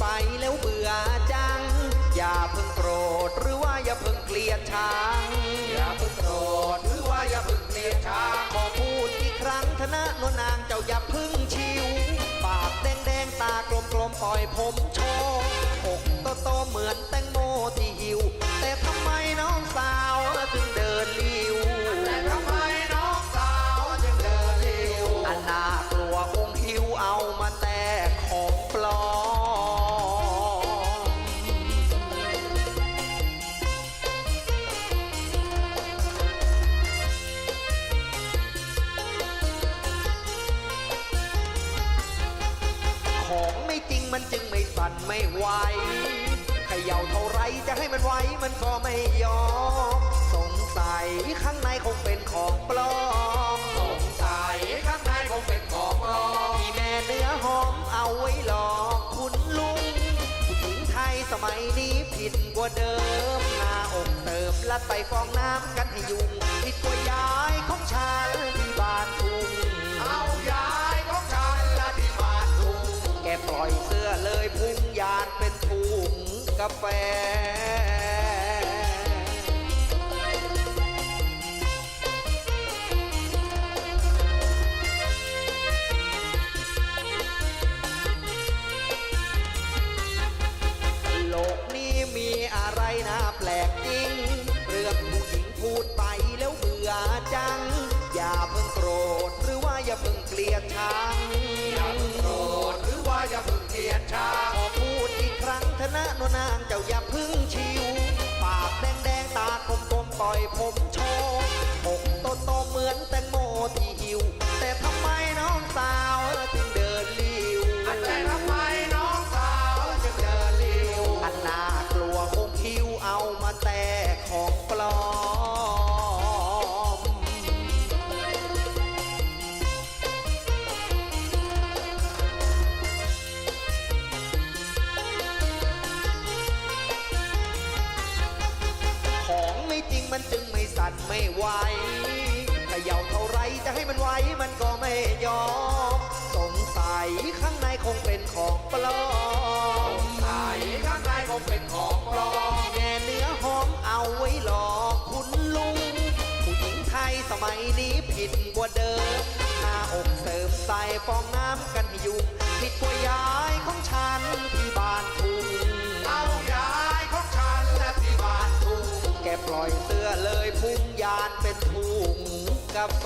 ไปแล้วเบื่อจัง อย่าเพิ่งโกรธหรือว่าอย่าเพิ่งเกลียดชังอย่าเพิ่งโกรธหรือว่าอย่าเพิ่งเกลียดชังขอพูดอีกครั้งธนะนนางเจ้าอย่าเพึ่งชิว ปากแดงแดงตากลมกลมปล่อยผมโชว์อกโตโตเหมือนแตงโมที่หิว แต่ทำไมน้องสาวถึงเดินลิ้ว มันจึงไม่สั่นไม่ไหวเขย่าเท่าไรจะให้มันไหวมันก็ไม่ยอม สงสัยข้างในคงเป็นของปลอม สงสัยข้างในคงเป็นของปลอมที่แม่เนื้อหอมเอาไว้หลอกคุณลุงผู้หญิงไทยสมัยนี้ผิดกว่าเดิมหน้าอกเติมและใส่ฟองน้ำกันให้ยุงผิ แฟ จ้าอย่าพึ่งชิว ปากแดงแดงตากลมกลมปล่อยผมช ไม่ไหวเขย่าเท่าไรจะให้มันไหวมันก็ไม่ยอม สงสัยข้างในคงเป็นของปลอสมงสัยข้างในคงเป็นของปลอมแน่เนื้อหอมเอาไว้หลอกคุณลุง ผู้หญิงไทยสมัยนี้ผิดกว่าเดิม หน้าอกเสริมใส่ฟองน้ำกันให้ยุ่งผิดกว่ายายของฉันที่บ้านทุ่ง อยเสื้อเลยพุ่งยานเป็นถุงกาแฟ